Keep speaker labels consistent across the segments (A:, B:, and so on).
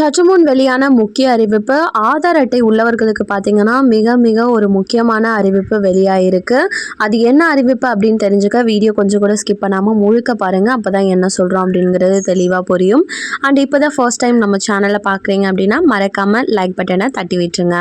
A: சற்று முன் வெளியான முக்கிய அறிவிப்பு ஆதார் அட்டை உள்ளவர்களுக்கு பார்த்தீங்கன்னா மிக மிக ஒரு முக்கியமான அறிவிப்பு வெளியாகிருக்கு அது என்ன அறிவிப்பு அப்படின்னு தெரிஞ்சுக்க வீடியோ கொஞ்சம் கூட ஸ்கிப் பண்ணாமல் முழுக்க பாருங்கள் அப்போ தான் என்ன சொல்கிறோம் அப்படிங்கிறது தெளிவாக புரியும். அண்ட் இப்போ தான் ஃபர்ஸ்ட் டைம் நம்ம சேனலை பார்க்குறீங்க அப்படின்னா மறக்காமல் லைக் பட்டனை தட்டி விட்டுருங்க.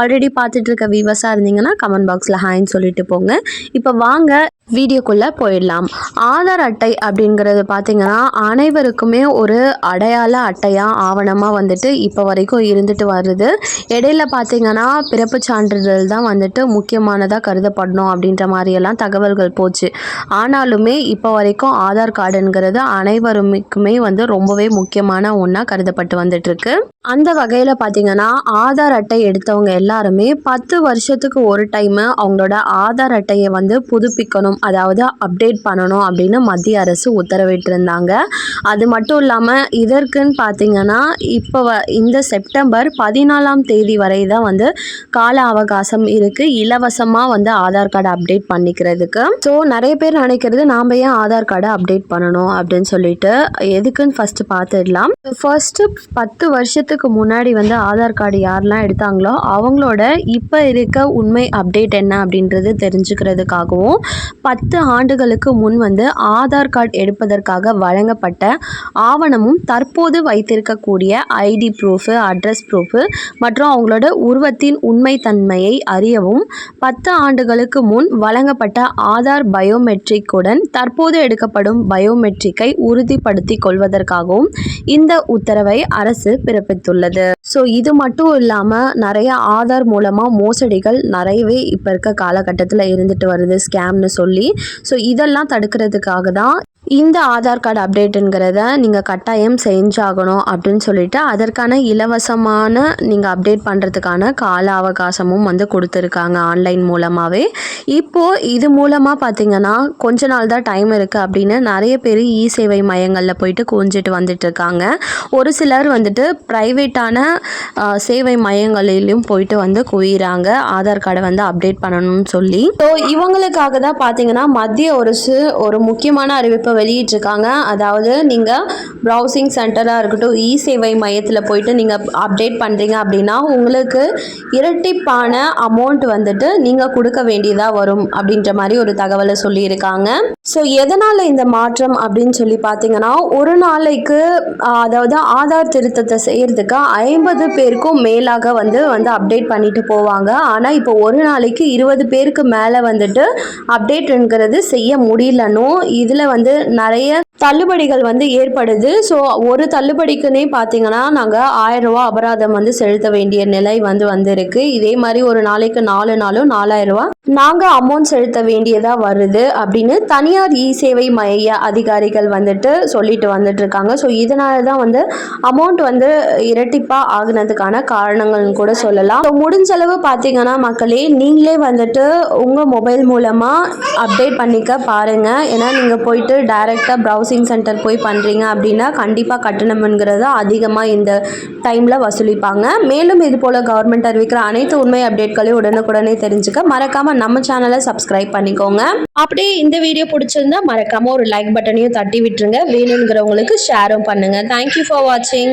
A: ஆல்ரெடி பார்த்துட்டு இருக்க வியூவர்ஸாக இருந்தீங்கன்னா கமெண்ட் பாக்ஸில் ஹாய்ன்னு சொல்லிட்டு போங்க. இப்போ வாங்க வீடியோக்குள்ளே போயிடலாம். ஆதார் அட்டை அப்படிங்கிறது பார்த்திங்கன்னா அனைவருக்குமே ஒரு அடையாள அட்டையாக ஆவணமாக வந்துட்டு இப்போ வரைக்கும் இருந்துட்டு வருது. இடையில பார்த்திங்கன்னா பிறப்பு சான்றிதழ் தான் வந்துட்டு முக்கியமானதாக கருதப்படணும் அப்படின்ற மாதிரியெல்லாம் தகவல்கள் போச்சு. ஆனாலுமே இப்போ வரைக்கும் ஆதார் கார்டுங்கிறது அனைவருக்குமே வந்து ரொம்பவே முக்கியமான ஒன்றா கருதப்பட்டு வந்துட்டுருக்கு. அந்த வகையில் பார்த்திங்கன்னா ஆதார் அட்டை எடுத்தவங்க எல்லாருமே பத்து வருஷத்துக்கு ஒரு டைமு அவங்களோட ஆதார் அட்டையை வந்து புதுப்பிக்கணும் அதாவது அப்டேட் பண்ணணும் அப்படின்னு மத்திய அரசு உத்தரவிட்டிருந்தாங்க. அது மட்டும் இல்லாமல் இதற்குன்னு பார்த்தீங்கன்னா இப்போ வ இந்த செப்டம்பர் பதினாலாம் தேதி வரை தான் வந்து கால அவகாசம் இருக்குது இலவசமாக வந்து ஆதார் கார்டு அப்டேட் பண்ணிக்கிறதுக்கு. ஸோ நிறைய பேர் நினைக்கிறது நாம் ஏன் ஆதார் கார்டை அப்டேட் பண்ணணும் அப்படின்னு சொல்லிட்டு எதுக்குன்னு ஃபஸ்ட்டு பார்த்துடலாம் ஃபர்ஸ்ட்டு பத்து வருஷத்துக்கு முன்னாடி வந்து ஆதார் கார்டு யாரெல்லாம் எடுத்தாங்களோ அவங்களோட இப்போ இருக்க உண்மை அப்டேட் என்ன அப்படின்றது தெரிஞ்சுக்கிறதுக்காகவும் பத்து ஆண்டுகளுக்கு முன் வந்து ஆதார் கார்டு எடுப்பதற்காக வழங்கப்பட்ட ஆவணமும் தற்போது வைத்திருக்கக்கூடிய ஐடி ப்ரூஃபு அட்ரஸ் ப்ரூஃபு மற்றும் அவங்களோட உருவத்தின் உண்மைத்தன்மையை அறியவும் பத்து ஆண்டுகளுக்கு முன் வழங்கப்பட்ட ஆதார் பயோமெட்ரிக்குடன் தற்போது எடுக்கப்படும் பயோமெட்ரிக்கை உறுதிப்படுத்திக் கொள்வதற்காகவும் இந்த உத்தரவை அரசு பிறப்பித்துள்ளது. ஸோ இது மட்டும் இல்லாமல் நிறைய ஆதார் மூலமாக மோசடிகள் நிறையவே இப்போ இருக்க காலகட்டத்தில் இருந்துட்டு வருது ஸ்கேம்னு சொல்லி. ஸோ இதெல்லாம் தடுக்கிறதுக்காக தான் இந்த ஆதார் கார்டு அப்டேட்டுங்கிறத நீங்கள் கட்டாயம் செஞ்சாகணும் அப்படின்னு சொல்லிட்டு அதற்கான இலவசமான நீங்கள் அப்டேட் பண்ணுறதுக்கான கால அவகாசமும் வந்து கொடுத்துருக்காங்க ஆன்லைன் மூலமாகவே இப்போது இது மூலமாக பார்த்தீங்கன்னா கொஞ்ச நாள் தான் டைம் இருக்குது அப்படின்னு நிறைய பேர் இ சேவை மையங்களில் போயிட்டு குவிஞ்சிட்டு வந்துட்டு இருக்காங்க. ஒரு சிலர் வந்துட்டு ப்ரைவேட்டான சேவை மையங்களிலும் போயிட்டு வந்து குவிகிறாங்க ஆதார் கார்டை வந்து அப்டேட் பண்ணணும்னு சொல்லி. ஸோ இவங்களுக்காக தான் பார்த்தீங்கன்னா மத்திய அரசு ஒரு முக்கியமான அறிவிப்பை வெளியிட்டிருக்காங்க. அதாவது நீங்கள் ப்ரௌசிங் சென்டராக இருக்கட்டும் இ சேவை மையத்தில் போயிட்டு நீங்கள் அப்டேட் பண்ணுறீங்க அப்படின்னா உங்களுக்கு இரட்டிப்பான அமௌண்ட் வந்துட்டு நீங்கள் கொடுக்க வேண்டியதாக வரும் அப்படின்ற மாதிரி ஒரு தகவலை சொல்லியிருக்காங்க. ஸோ எதனால் இந்த மாற்றம் அப்படின்னு சொல்லி பார்த்தீங்கன்னா ஒரு நாளைக்கு அதாவது ஆதார் திருத்தத்தை செய்கிறதுக்கு ஐம்பது பேருக்கும் மேலாக வந்து வந்து அப்டேட் பண்ணிட்டு போவாங்க. ஆனால் இப்போ ஒரு நாளைக்கு இருபது பேருக்கு மேலே வந்துட்டு அப்டேட்டுங்கிறது செய்ய முடியலனும் இதில் வந்து நிறைய தள்ளுபடிகள் வந்து ஏற்படுது. ஸோ ஒரு தள்ளுபடிக்குன்னே பார்த்தீங்கன்னா நாங்கள் ஆயிரம் ரூபா அபராதம் வந்து செலுத்த வேண்டிய நிலை வந்து வந்திருக்கு. இதே மாதிரி ஒரு நாளைக்கு நாலு நாளும் நாலாயிரம் ரூபா நாங்கள் அமௌண்ட் செலுத்த வேண்டியதாக வருது அப்படின்னு தனியார் இ சேவை மைய அதிகாரிகள் வந்துட்டு சொல்லிட்டு வந்துட்டு இருக்காங்க ஸோ இதனால தான் வந்து அமௌண்ட் வந்து இரட்டிப்பாக ஆகுனதுக்கான காரணங்கள்னு கூட சொல்லலாம். ஸோ முடிஞ்சளவு பார்த்தீங்கன்னா மக்களே நீங்களே வந்துட்டு உங்கள் மொபைல் மூலமாக அப்டேட் பண்ணிக்க பாருங்கள் ஏன்னா நீங்கள் போயிட்டு டைரெக்டாக ப்ரௌசிங் சென்டர் போய் பண்ணுறீங்க அப்படின்னா கண்டிப்பாக கட்டணம்ங்கிறத அதிகமாக இந்த டைமில் வசூலிப்பாங்க. மேலும் இது போல் கவர்மெண்ட் அறிவிக்கிற அனைத்து உண்மை அப்டேட்களையும் உடனுக்குடனே தெரிஞ்சுக்க மறக்காமல் நம்ம சேனலை சப்ஸ்கிரைப் பண்ணிக்கோங்க. அப்படியே இந்த வீடியோ பிடிச்சிருந்தா மறக்காமல் ஒரு லைக் பட்டனையும் தட்டி விட்டுருங்க. வேணுங்கிறவங்களுக்கு ஷேரும் பண்ணுங்கள் தேங்க்யூ ஃபார் வாட்சிங்